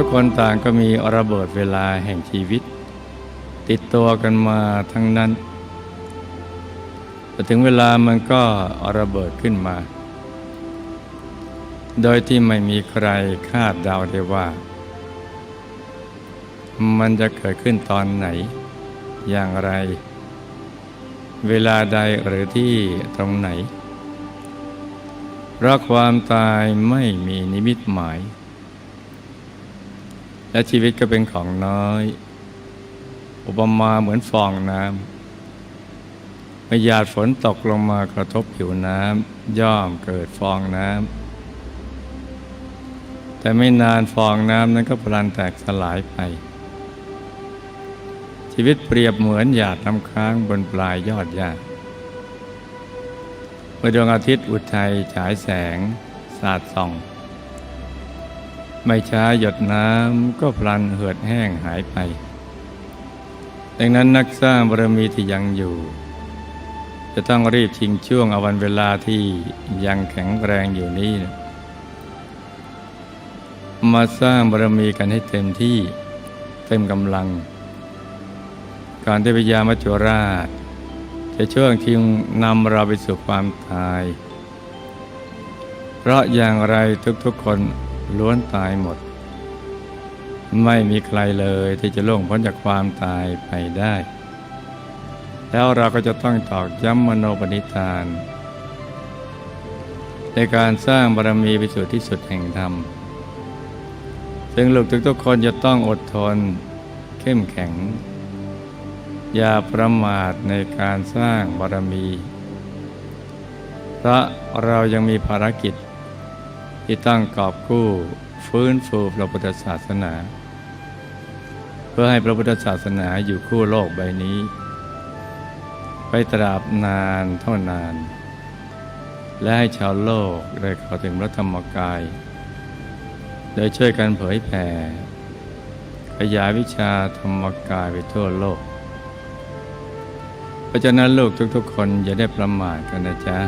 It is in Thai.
ทุกคนต่างก็มีระเบิดเวลาแห่งชีวิต ติดตัวกันมาทั้งนั้น แต่ถึงเวลามันก็ระเบิดขึ้นมา โดยที่ไม่มีใครคาดเดาได้ว่า มันจะเกิดขึ้นตอนไหน อย่างไร เวลาใดหรือที่ตรงไหนเพราะความตายไม่มีนิมิตหมาย และชีวิตก็เป็นของน้อย อุปมาเหมือนฟองน้ำเมื่อหยาดฝนตกลงมากระทบผิวน้ำย่อมเกิดฟองน้ำแต่ไม่นานฟองน้ำนั้นก็พลันแตกสลายไป ชีวิตเปรียบเหมือนหยาดน้ำค้างบนปลายยอดหญ้าเมื่อดวงอาทิตย์อุทัยฉายแสงสาดส่อง ไม่ช้าหยดน้ำก็พลันเหือดแห้งหายไป ดังนั้นนักสร้างบารมีที่ยังอยู่ จะต้องรีบชิงช่วงอวันเวลาที่ยังแข็งแรงอยู่นี้นะมาสร้างบารมีกันให้เต็มที่เต็มกำลัง การที่พยามัจจุราช จะช่วงชิงนำเราไปสู่ความตาย เพราะอย่างไรทุกๆคน ล้วนตายหมด ไม่มีใครเลยที่จะล่วงพ้นจากความตายไปได้ แล้วเราก็จะต้องตอกย้ำมโนปณิธาน ในการสร้างบารมีไปสู่ที่สุดแห่งธรรม ซึ่งลูกทุกๆคนจะต้องอดทน เข้มแข็ง อย่าประมาทในการสร้างบารมี เพราะเรายังมีภารกิจ ที่ตั้งกอบกู้ฟื้นฟูพระพุทธศาสนา เพื่อให้พระพุทธศาสนาอยู่คู่โลกใบนี้ ไปตราบนานเท่านาน และให้ชาวโลกได้เข้าถึงพระธรรมกาย โดยช่วยกันเผยแผ่ ขยายวิชาธรรมกายไปทั่วโลก เพราะฉะนั้นลูกทุกๆคนอย่าได้ประมาทกันนะจ๊ะ